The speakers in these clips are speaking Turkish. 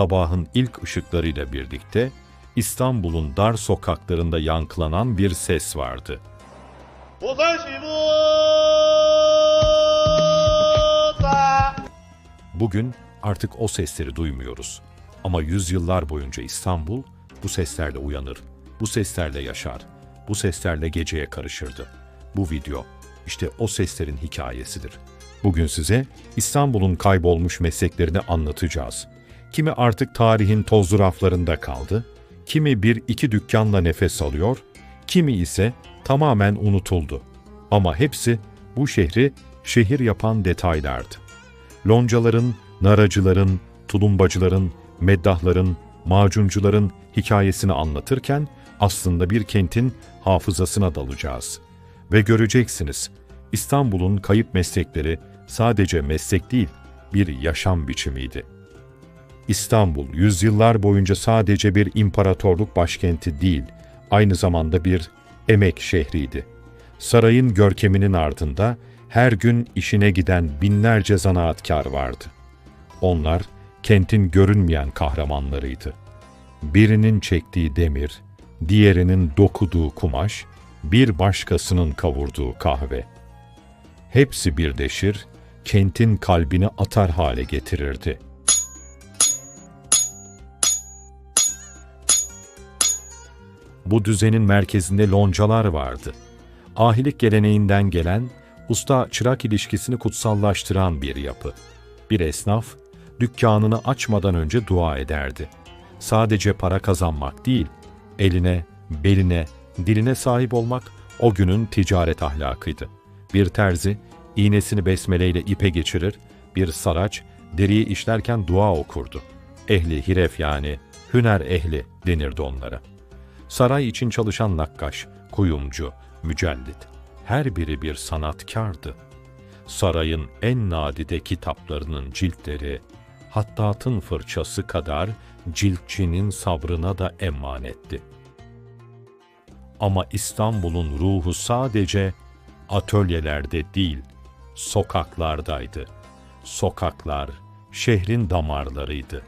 sabahın ilk ışıklarıyla birlikte İstanbul'un dar sokaklarında yankılanan bir ses vardı. Bugün artık o sesleri duymuyoruz. Ama yüzyıllar boyunca İstanbul bu seslerle uyanır, bu seslerle yaşar, bu seslerle geceye karışırdı. Bu video işte o seslerin hikayesidir. Bugün size İstanbul'un kaybolmuş mesleklerini anlatacağız. Kimi artık tarihin tozlu raflarında kaldı, kimi bir iki dükkanla nefes alıyor, kimi ise tamamen unutuldu. Ama hepsi bu şehri şehir yapan detaylardı loncaların, naracıların, tulumbacıların, meddahların, macuncuların hikayesini anlatırken aslında bir kentin hafızasına dalacağız. Ve göreceksiniz, İstanbul'un kayıp meslekleri sadece meslek değil, bir yaşam biçimiydi. İstanbul, yüzyıllar boyunca sadece bir imparatorluk başkenti değil, aynı zamanda bir emek şehriydi. Sarayın görkeminin ardında her gün işine giden binlerce zanaatkar vardı. Onlar kentin görünmeyen kahramanlarıydı. Birinin çektiği demir, diğerinin dokuduğu kumaş, bir başkasının kavurduğu kahve. Hepsi birleşir, kentin kalbini atar hale getirirdi. Bu düzenin merkezinde loncalar vardı. Ahilik geleneğinden gelen, usta-çırak ilişkisini kutsallaştıran bir yapı. Bir esnaf, dükkanını açmadan önce dua ederdi. Sadece para kazanmak değil, eline, beline, diline sahip olmak o günün ticaret ahlakıydı. Bir terzi, iğnesini besmeleyle ipe geçirir, bir saraç, deriyi işlerken dua okurdu. Ehli hiref yani, hüner ehli denirdi onlara. Saray için çalışan nakkaş, kuyumcu, mücellit, her biri bir sanatkardı. Sarayın en nadide kitaplarının ciltleri, hattatın fırçası kadar ciltçinin sabrına da emanetti. Ama İstanbul'un ruhu sadece atölyelerde değil, sokaklardaydı. Sokaklar şehrin damarlarıydı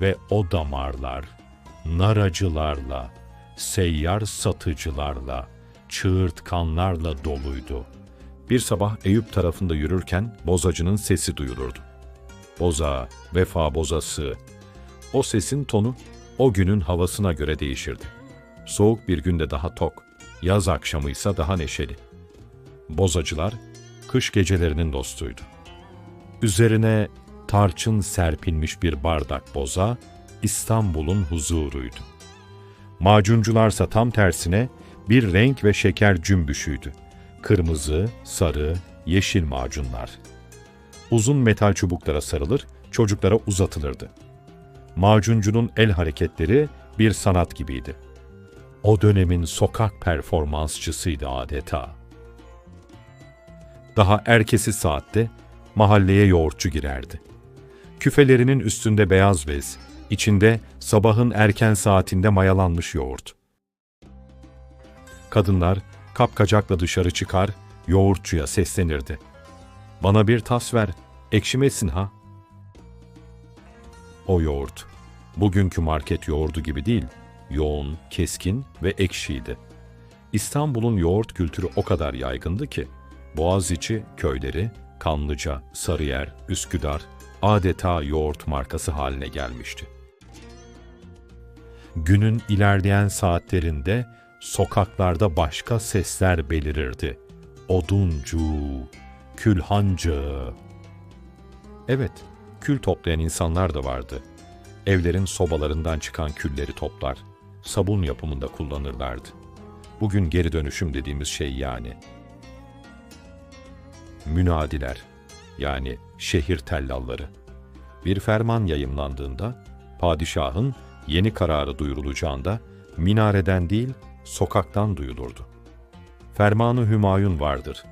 ve o damarlar naracılarla, seyyar satıcılarla, çığırtkanlarla doluydu. Bir sabah Eyüp tarafında yürürken bozacının sesi duyulurdu. Boza, vefa bozası. O sesin tonu o günün havasına göre değişirdi. Soğuk bir günde daha tok, yaz akşamıysa daha neşeli. Bozacılar, kış gecelerinin dostuydu. Üzerine tarçın serpilmiş bir bardak boza, İstanbul'un huzuruydu. Macuncularsa tam tersine bir renk ve şeker cümbüşüydü. Kırmızı, sarı, yeşil macunlar. Uzun metal çubuklara sarılır, çocuklara uzatılırdı. Macuncunun el hareketleri bir sanat gibiydi. O dönemin sokak performansçısıydı adeta. Daha erkesi saatte mahalleye yoğurtçu girerdi. Küfelerinin üstünde beyaz bez, içinde sabahın erken saatinde mayalanmış yoğurt. Kadınlar kapkacakla dışarı çıkar, yoğurtçuya seslenirdi. Bana bir tas ver, ekşimesin ha. O yoğurt, bugünkü market yoğurdu gibi değil, yoğun, keskin ve ekşiydi. İstanbul'un yoğurt kültürü o kadar yaygındı ki, Boğaziçi köyleri, Kanlıca, Sarıyer, Üsküdar adeta yoğurt markası haline gelmişti. Günün ilerleyen saatlerinde sokaklarda başka sesler belirirdi. Oduncu, külhancı. Evet, kül toplayan insanlar da vardı. Evlerin sobalarından çıkan külleri toplar, sabun yapımında kullanırlardı. Bugün geri dönüşüm dediğimiz şey yani. Münadiler, yani şehir tellalları. Bir ferman yayımlandığında, padişahın yeni kararı duyurulacağında minareden değil, sokaktan duyulurdu. Fermanı Hümayun vardır.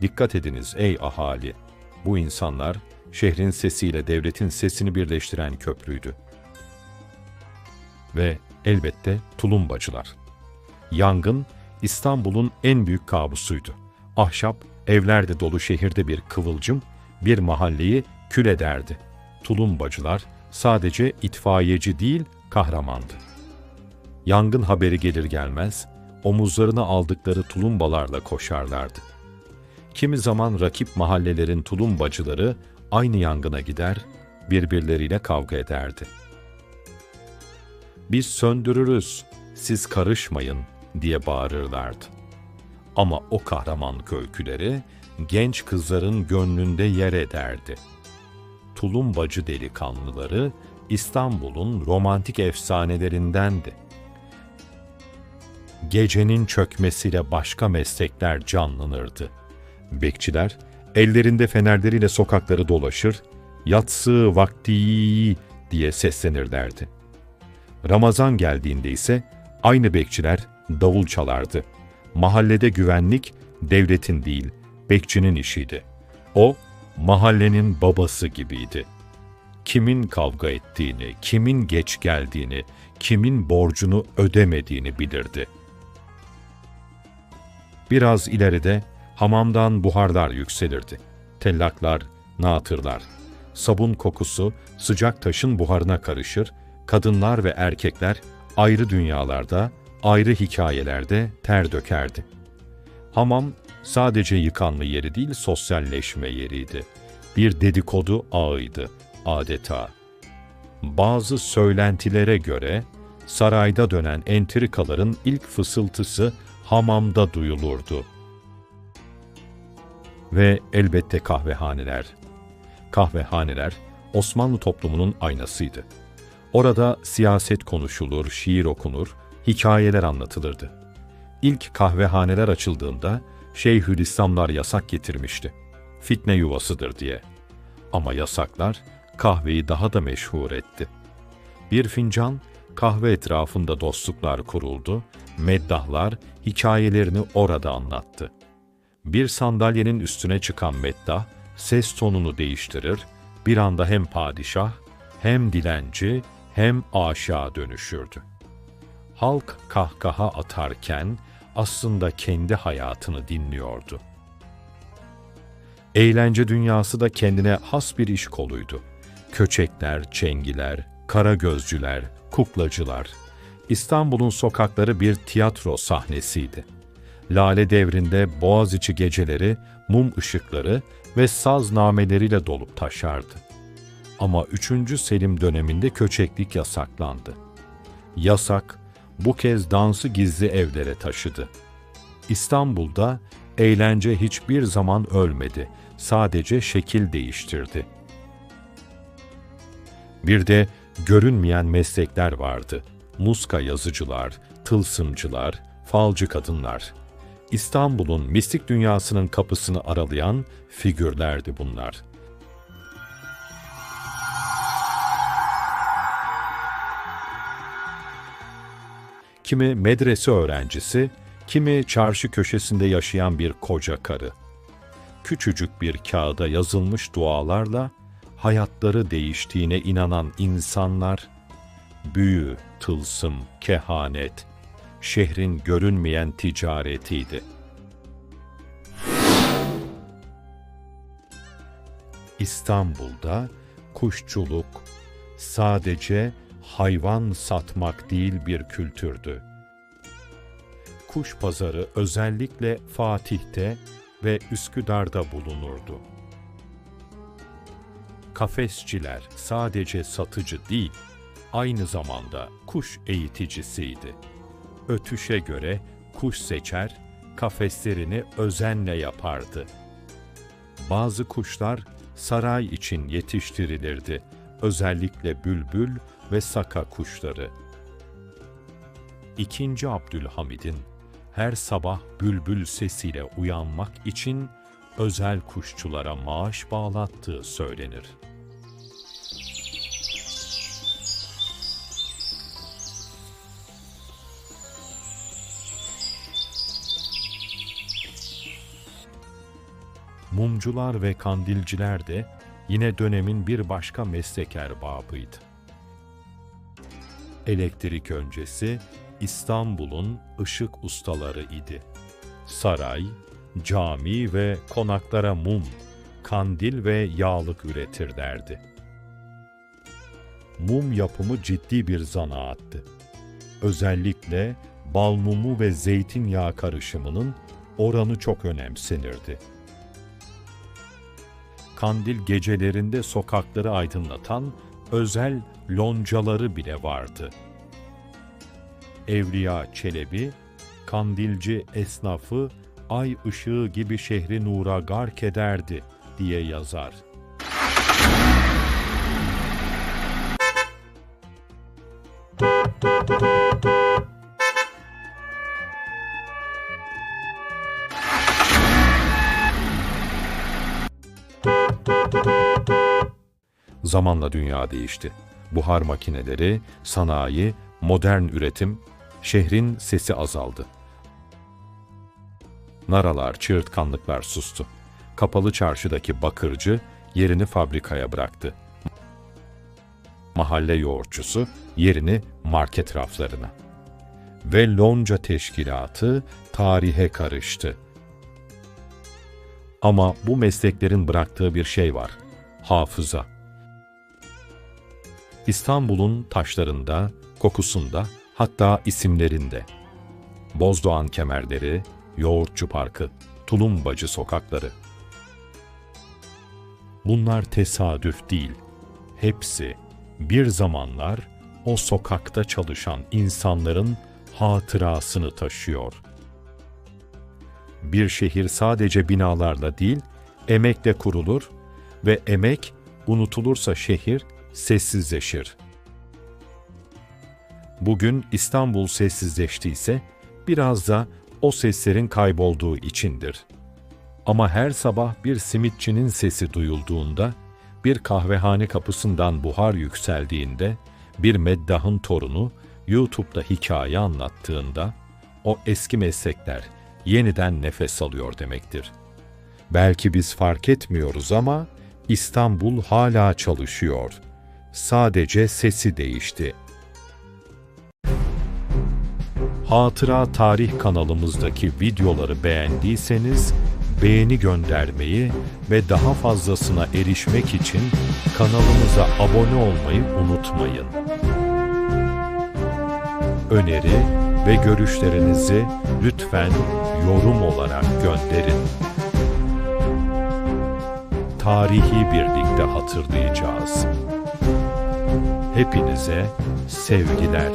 Dikkat ediniz ey ahali. Bu insanlar şehrin sesiyle devletin sesini birleştiren köprüydü. Ve elbette tulumbacılar. Yangın İstanbul'un en büyük kabusuydu. Ahşap evlerde dolu şehirde bir kıvılcım bir mahalleyi kül ederdi. Tulumbacılar sadece itfaiyeci değil, kahramandı. Yangın haberi gelir gelmez, omuzlarına aldıkları tulumbalarla koşarlardı. Kimi zaman rakip mahallelerin tulumbacıları aynı yangına gider, birbirleriyle kavga ederdi. Biz söndürürüz, siz karışmayın diye bağırırlardı. Ama o kahraman öyküleri genç kızların gönlünde yer ederdi. Tulumbacı delikanlıları İstanbul'un romantik efsanelerindendi. Gecenin çökmesiyle başka meslekler canlanırdı. Bekçiler ellerinde fenerleriyle sokakları dolaşır, yatsı vakti diye seslenirlerdi. Ramazan geldiğinde ise aynı bekçiler davul çalardı. Mahallede güvenlik devletin değil, bekçinin işiydi. O, mahallenin babası gibiydi. Kimin kavga ettiğini, kimin geç geldiğini, kimin borcunu ödemediğini bilirdi. Biraz ileride hamamdan buharlar yükselirdi. Tellaklar, natırlar. Sabun kokusu sıcak taşın buharına karışır, kadınlar ve erkekler ayrı dünyalarda, ayrı hikayelerde ter dökerdi. Hamam sadece yıkanma yeri değil, sosyalleşme yeriydi. Bir dedikodu ağıydı adeta. Bazı söylentilere göre sarayda dönen entrikaların ilk fısıltısı hamamda duyulurdu. Ve elbette kahvehaneler. Kahvehaneler Osmanlı toplumunun aynasıydı. Orada siyaset konuşulur, şiir okunur, hikayeler anlatılırdı. İlk kahvehaneler açıldığında Şeyhülislamlar yasak getirmişti. Fitne yuvasıdır diye. Ama yasaklar kahveyi daha da meşhur etti. Bir fincan kahve etrafında dostluklar kuruldu, meddahlar hikayelerini orada anlattı. Bir sandalyenin üstüne çıkan meddah ses tonunu değiştirir, bir anda hem padişah, hem dilenci, hem aşağı dönüşürdü. Halk kahkaha atarken aslında kendi hayatını dinliyordu. Eğlence dünyası da kendine has bir iş koluydu. Köçekler, çengiler, kara gözcüler, kuklacılar. İstanbul'un sokakları bir tiyatro sahnesiydi. Lale devrinde Boğaziçi geceleri, mum ışıkları ve saz nameleriyle dolup taşardı. Ama 3. Selim döneminde köçeklik yasaklandı. Yasak bu kez dansı gizli evlere taşıdı. İstanbul'da eğlence hiçbir zaman ölmedi, sadece şekil değiştirdi. Bir de görünmeyen meslekler vardı. Muska yazıcılar, tılsımcılar, falcı kadınlar. İstanbul'un mistik dünyasının kapısını aralayan figürlerdi bunlar. Kimi medrese öğrencisi, kimi çarşı köşesinde yaşayan bir koca karı. Küçücük bir kağıda yazılmış dualarla hayatları değiştiğine inanan insanlar, büyü, tılsım, kehanet, şehrin görünmeyen ticaretiydi. İstanbul'da kuşçuluk sadece hayvan satmak değil bir kültürdü. Kuş pazarı özellikle Fatih'te ve Üsküdar'da bulunurdu. Kafesçiler sadece satıcı değil, aynı zamanda kuş eğiticisiydi. Ötüşe göre kuş seçer, kafeslerini özenle yapardı. Bazı kuşlar saray için yetiştirilirdi. Özellikle bülbül ve saka kuşları. İkinci Abdülhamid'in her sabah bülbül sesiyle uyanmak için özel kuşçulara maaş bağlattığı söylenir. Mumcular ve kandilciler de yine dönemin bir başka meslek erbabıydı. Elektrik öncesi İstanbul'un ışık ustaları idi. Saray, cami ve konaklara mum, kandil ve yağlık üretirlerdi. mum yapımı ciddi bir zanaattı. Özellikle bal mumu ve zeytinyağı karışımının oranı çok önemsenirdi. Kandil gecelerinde sokakları aydınlatan özel loncaları bile vardı. Evliya Çelebi, kandilci esnafı ay ışığı gibi şehri nura gark ederdi diye yazar. Zamanla dünya değişti. Buhar makineleri, sanayi, modern üretim, şehrin sesi azaldı. Naralar, çığırtkanlıklar sustu. Kapalı çarşıdaki bakırcı yerini fabrikaya bıraktı. Mahalle yoğurtçusu yerini market raflarına. Ve lonca teşkilatı tarihe karıştı. Ama bu mesleklerin bıraktığı bir şey var. Hafıza. İstanbul'un taşlarında, kokusunda, hatta isimlerinde. Bozdoğan kemerleri, Yoğurtçu Parkı, Tulumbacı sokakları. Bunlar tesadüf değil. Hepsi bir zamanlar o sokakta çalışan insanların hatırasını taşıyor. Bir şehir sadece binalarla değil, emekle kurulur ve emek unutulursa şehir sessizleşir. Bugün İstanbul sessizleştiyse biraz da o seslerin kaybolduğu içindir. Ama her sabah bir simitçinin sesi duyulduğunda, bir kahvehane kapısından buhar yükseldiğinde, bir meddahın torunu YouTube'da hikaye anlattığında, o eski meslekler yeniden nefes alıyor demektir. Belki biz fark etmiyoruz ama İstanbul hala çalışıyor. Sadece sesi değişti. Hatıra Tarih kanalımızdaki videoları beğendiyseniz beğeni göndermeyi ve daha fazlasına erişmek için kanalımıza abone olmayı unutmayın. Öneri ve görüşlerinizi lütfen yorum olarak gönderin. Tarihi birlikte hatırlayacağız. Hepinize sevgiler.